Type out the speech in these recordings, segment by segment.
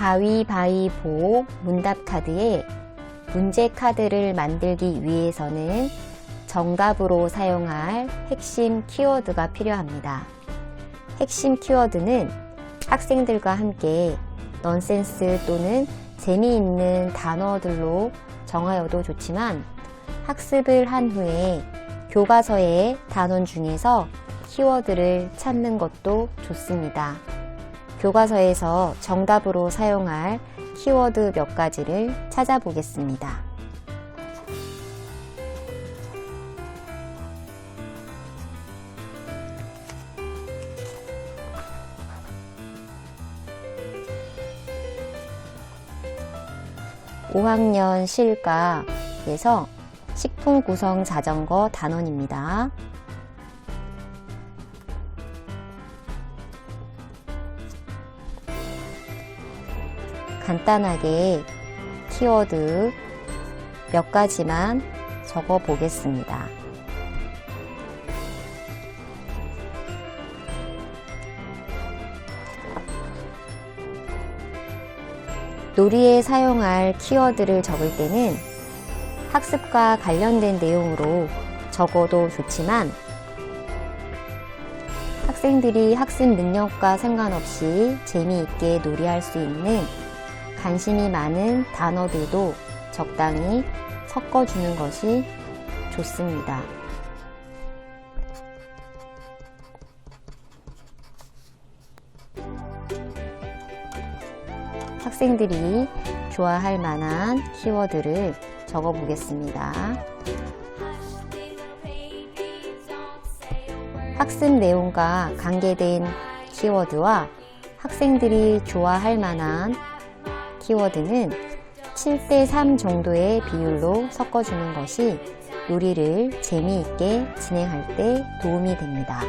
가위바위보 문답 카드에 문제 카드를 만들기 위해서는 정답으로 사용할 핵심 키워드가 필요합니다. 핵심 키워드는 학생들과 함께 넌센스 또는 재미있는 단어들로 정하여도 좋지만 학습을 한 후에 교과서의 단원 중에서 키워드를 찾는 것도 좋습니다. 교과서에서 정답으로 사용할 키워드 몇 가지를 찾아보겠습니다. (5학년) 실가에서 식품 구성 자전거 단원입니다. 간단하게 키워드 몇 가지만 적어 보겠습니다. 놀이에 사용할 키워드를 적을 때는 학습과 관련된 내용으로 적어도 좋지만 학생들이 학습 능력과 상관없이 재미있게 놀이할 수 있는 관심이 많은 단어들도 적당히 섞어주는 것이 좋습니다. 학생들이 좋아할 만한 키워드를 적어 보겠습니다. 학습 내용과 관계된 키워드와 학생들이 좋아할 만한 키워드는 7대3 정도의 비율로 섞어주는 것이 놀이를 재미있게 진행할 때 도움이 됩니다.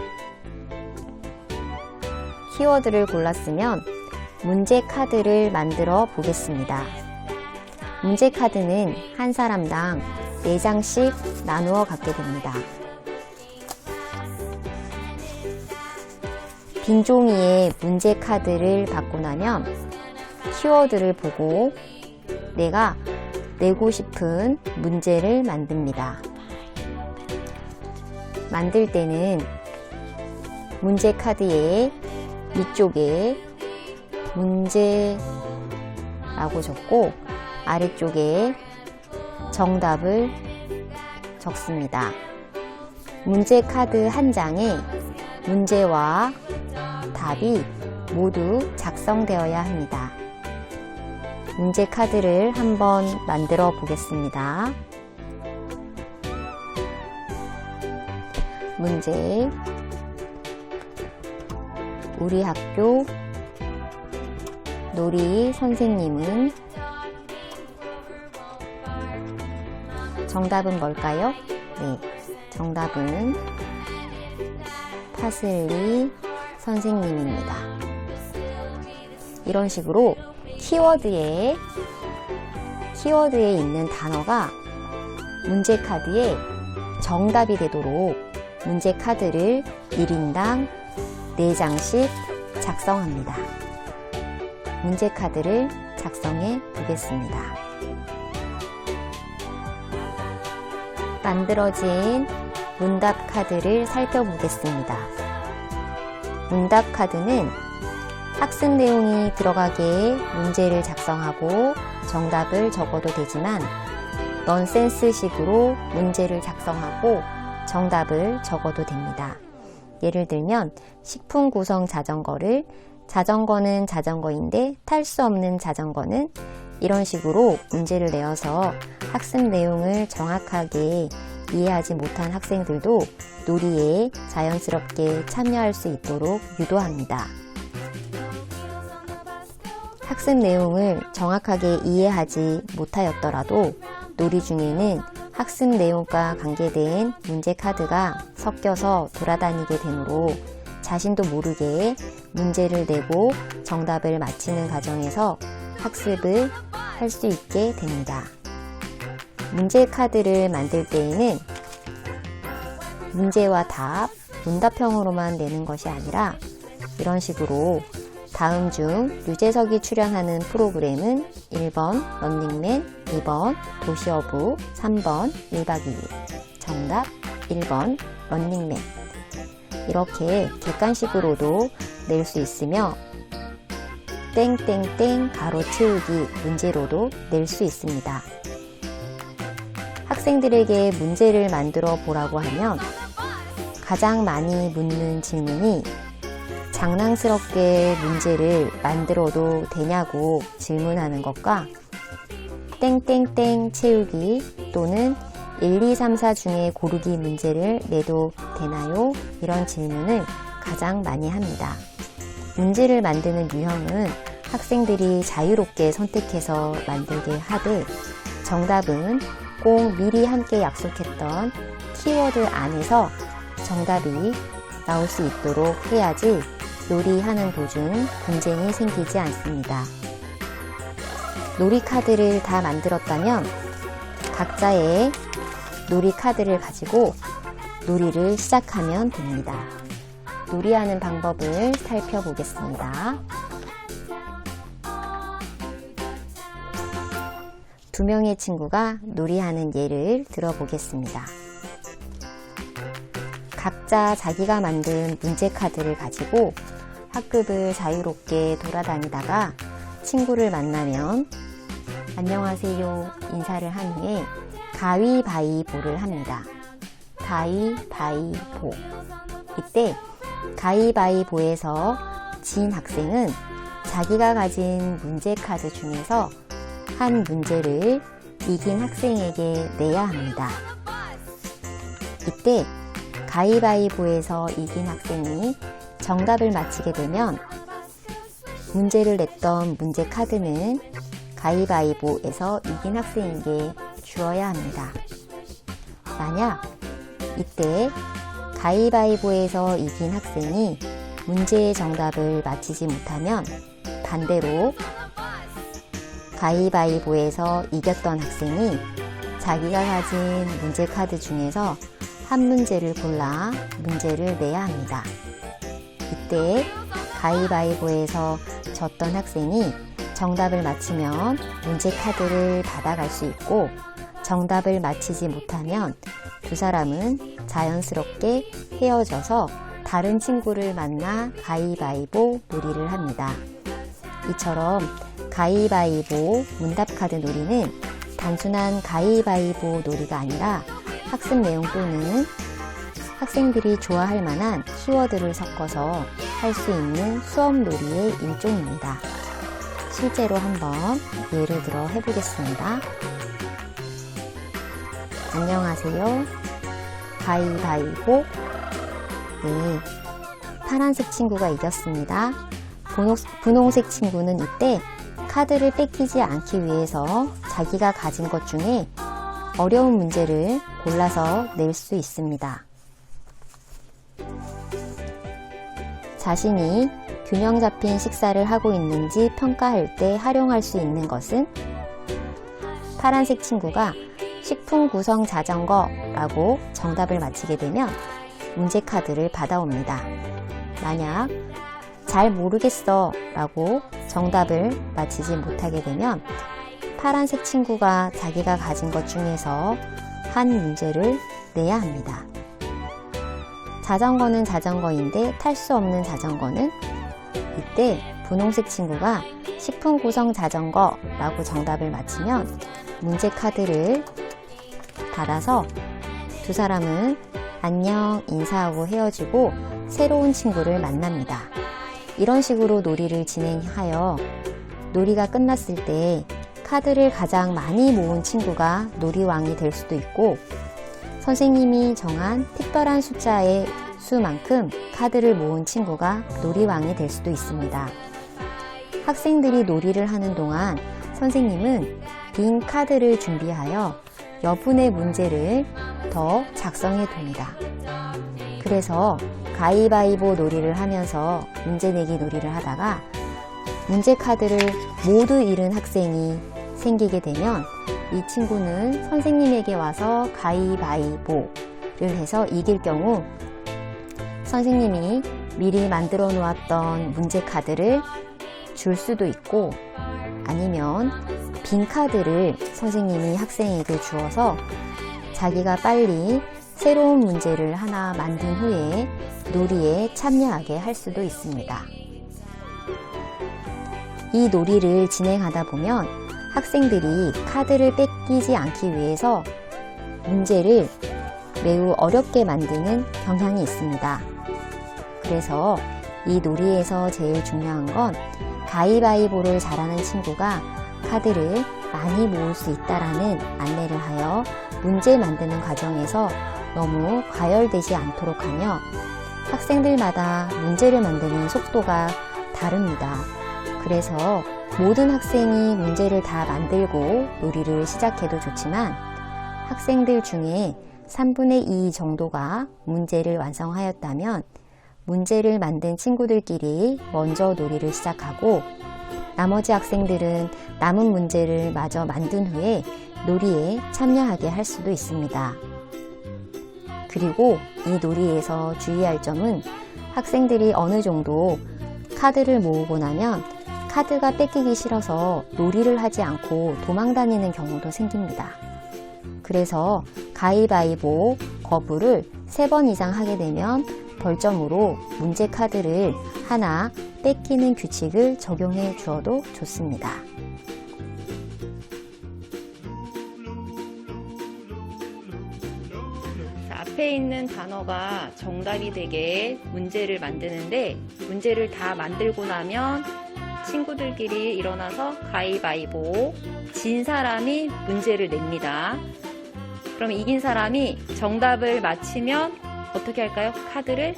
키워드를 골랐으면 문제 카드를 만들어 보겠습니다. 문제 카드는 한 사람당 4장씩 나누어 갖게 됩니다. 빈 종이에 문제 카드를 받고 나면 키워드를 보고 내가 내고 싶은 문제를 만듭니다. 만들 때는 문제 카드의 위쪽에 문제라고 적고 아래쪽에 정답을 적습니다. 문제 카드 한 장에 문제와 답이 모두 작성되어야 합니다. 문제 카드를 한번 만들어 보겠습니다. 문제 우리 학교 놀이 선생님은 정답은 뭘까요? 네, 정답은 파슬리 선생님입니다. 이런 식으로 키워드에 키워드에 있는 단어가 문제 카드에 정답이 되도록 문제 카드를 1인당 4장씩 작성합니다. 문제 카드를 작성해 보겠습니다. 만들어진 문답 카드를 살펴보겠습니다. 문답 카드는 학습 내용이 들어가게 문제를 작성하고 정답을 적어도 되지만 넌센스 식으로 문제를 작성하고 정답을 적어도 됩니다. 예를 들면 식품 구성 자전거를 자전거는 자전거인데 탈 수 없는 자전거는 이런 식으로 문제를 내어서 학습 내용을 정확하게 이해하지 못한 학생들도 놀이에 자연스럽게 참여할 수 있도록 유도합니다. 학습 내용을 정확하게 이해하지 못하였더라도 놀이 중에는 학습 내용과 관계된 문제 카드가 섞여서 돌아다니게 되므로 자신도 모르게 문제를 내고 정답을 맞히는 과정에서 학습을 할 수 있게 됩니다. 문제 카드를 만들 때에는 문제와 답, 문답형으로만 내는 것이 아니라 이런 식으로 다음 중 유재석이 출연하는 프로그램은 1번 런닝맨, 2번 도시어부, 3번 1박 2일. 정답 1번 런닝맨. 이렇게 객관식으로도 낼 수 있으며 땡땡땡 가로 채우기 문제로도 낼 수 있습니다. 학생들에게 문제를 만들어 보라고 하면 가장 많이 묻는 질문이 장난스럽게 문제를 만들어도 되냐고 질문하는 것과 땡땡땡 채우기 또는 1, 2, 3, 4 중에 고르기 문제를 내도 되나요? 이런 질문을 가장 많이 합니다. 문제를 만드는 유형은 학생들이 자유롭게 선택해서 만들게 하되 정답은 꼭 미리 함께 약속했던 키워드 안에서 정답이 나올 수 있도록 해야지 놀이하는 도중 분쟁이 생기지 않습니다. 놀이 카드를 다 만들었다면 각자의 놀이 카드를 가지고 놀이를 시작하면 됩니다. 놀이하는 방법을 살펴보겠습니다. 두 명의 친구가 놀이하는 예를 들어보겠습니다. 각자 자기가 만든 문제 카드를 가지고 학급을 자유롭게 돌아다니다가 친구를 만나면 안녕하세요 인사를 한 후에 가위바위보를 합니다. 가위바위보. 이때 가위바위보에서 진 학생은 자기가 가진 문제 카드 중에서 한 문제를 이긴 학생에게 내야 합니다. 이때 가위바위보에서 이긴 학생이 정답을 맞히게 되면 문제를 냈던 문제 카드는 가위바위보에서 이긴 학생에게 주어야 합니다. 만약 이때 가위바위보에서 이긴 학생이 문제의 정답을 맞히지 못하면 반대로 가위바위보에서 이겼던 학생이 자기가 가진 문제 카드 중에서 한 문제를 골라 문제를 내야 합니다. 이때 가위바위보에서 졌던 학생이 정답을 맞히면 문제 카드를 받아갈 수 있고 정답을 맞히지 못하면 두 사람은 자연스럽게 헤어져서 다른 친구를 만나 가위바위보 놀이를 합니다. 이처럼 가위바위보 문답카드 놀이는 단순한 가위바위보 놀이가 아니라 학습 내용 또는 학생들이 좋아할 만한 키워드를 섞어서 할 수 있는 수업 놀이의 일종입니다. 실제로 한번 예를 들어 해보겠습니다. 안녕하세요. 가위바위보. 네. 파란색 친구가 이겼습니다. 분홍 색 친구는 이때 카드를 뺏기지 않기 위해서 자기가 가진 것 중에 어려운 문제를 골라서 낼 수 있습니다. 자신이 균형 잡힌 식사를 하고 있는지 평가할 때 활용할 수 있는 것은 파란색 친구가 식품 구성 자전거라고 정답을 맞히게 되면 문제 카드를 받아옵니다. 만약 잘 모르겠어 라고 정답을 맞히지 못하게 되면 파란색 친구가 자기가 가진 것 중에서 한 문제를 내야 합니다. 자전거는 자전거인데 탈 수 없는 자전거는 이때 분홍색 친구가 식품 구성 자전거라고 정답을 맞히면 문제 카드를 받아서 두 사람은 안녕 인사하고 헤어지고 새로운 친구를 만납니다. 이런 식으로 놀이를 진행하여 놀이가 끝났을 때 카드를 가장 많이 모은 친구가 놀이왕이 될 수도 있고 선생님이 정한 특별한 숫자의 수만큼 카드를 모은 친구가 놀이왕이 될 수도 있습니다. 학생들이 놀이를 하는 동안 선생님은 빈 카드를 준비하여 여분의 문제를 더 작성해 둡니다. 그래서 가위바위보 놀이를 하면서 문제 내기 놀이를 하다가 문제 카드를 모두 잃은 학생이 생기게 되면 이 친구는 선생님에게 와서 가위바위보를 해서 이길 경우 선생님이 미리 만들어 놓았던 문제 카드를 줄 수도 있고 아니면 빈 카드를 선생님이 학생에게 주어서 자기가 빨리 새로운 문제를 하나 만든 후에 놀이에 참여하게 할 수도 있습니다. 이 놀이를 진행하다 보면 학생들이 카드를 뺏기지 않기 위해서 문제를 매우 어렵게 만드는 경향이 있습니다. 그래서 이 놀이에서 제일 중요한 건 가위바위보를 잘하는 친구가 카드를 많이 모을 수 있다라는 안내를 하여 문제 만드는 과정에서 너무 과열되지 않도록 하며 학생들마다 문제를 만드는 속도가 다릅니다. 그래서 모든 학생이 문제를 다 만들고 놀이를 시작해도 좋지만 학생들 중에 3분의 2 정도가 문제를 완성하였다면 문제를 만든 친구들끼리 먼저 놀이를 시작하고 나머지 학생들은 남은 문제를 마저 만든 후에 놀이에 참여하게 할 수도 있습니다. 그리고 이 놀이에서 주의할 점은 학생들이 어느 정도 카드를 모으고 나면 카드가 뺏기기 싫어서 놀이를 하지 않고 도망 다니는 경우도 생깁니다. 그래서 가위바위보, 거부를 3번 이상 하게 되면 벌점으로 문제 카드를 하나 뺏기는 규칙을 적용해 주어도 좋습니다. 자, 앞에 있는 단어가 정답이 되게 문제를 만드는데 문제를 다 만들고 나면 친구들끼리 일어나서 가위바위보 진 사람이 문제를 냅니다. 그럼 이긴 사람이 정답을 맞히면 어떻게 할까요? 카드를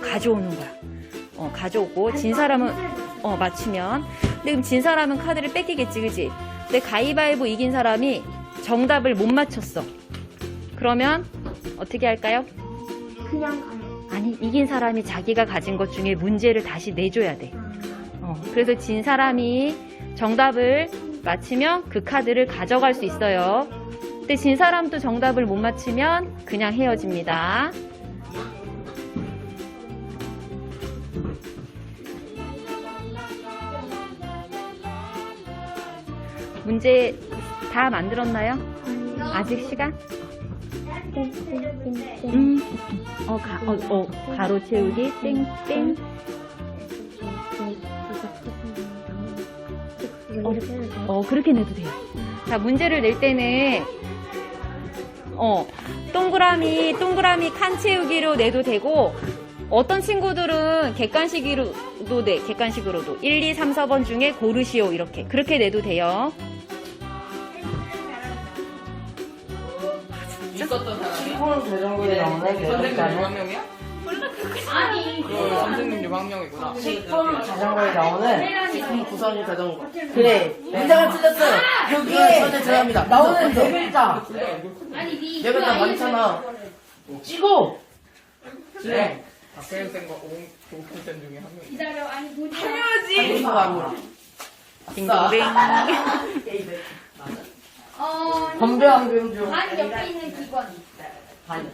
가져오는 거야. 어, 가져오고 진 사람은 어, 맞추면 근데 그럼 진 사람은 카드를 뺏기겠지, 그지? 근데 가위바위보 이긴 사람이 정답을 못 맞췄어. 그러면 어떻게 할까요? 그냥 가요. 아니 이긴 사람이 자기가 가진 것 중에 문제를 다시 내줘야 돼. 어, 그래서 진 사람이 정답을 맞히면 그 카드를 가져갈 수 있어요. 근데 진 사람도 정답을 못 맞히면 그냥 헤어집니다. 문제 다 만들었나요? 아직 시간? 음, 어, 가, 어, 어, 가로 채우기, 땡, 땡. 어, 그렇게 내도 돼요. 자, 문제를 낼 때는, 어, 동그라미, 동그라미 칸 채우기로 내도 되고, 어떤 친구들은 객관식으로도 내, 객관식으로도. 1, 2, 3, 4번 중에 고르시오, 이렇게. 그렇게 내도 돼요. 시골 자전거에 나오는 선생님 배우자는 6학명이야? 아니 선생님 6학명이구나. 식품 자전거에 나오는 식품 구성이 자전거. 그래. 문제가 틀렸어 여기에 전에 제압니다. 나오는 네. 글자 네 글자 많잖아. 찍어. 네. 박혜연쌤과 오동쌤 중에 한 명이 당연하지. 아무라 딩동댕. 어, 건배 한병 중반 옆에 있는 기관. 반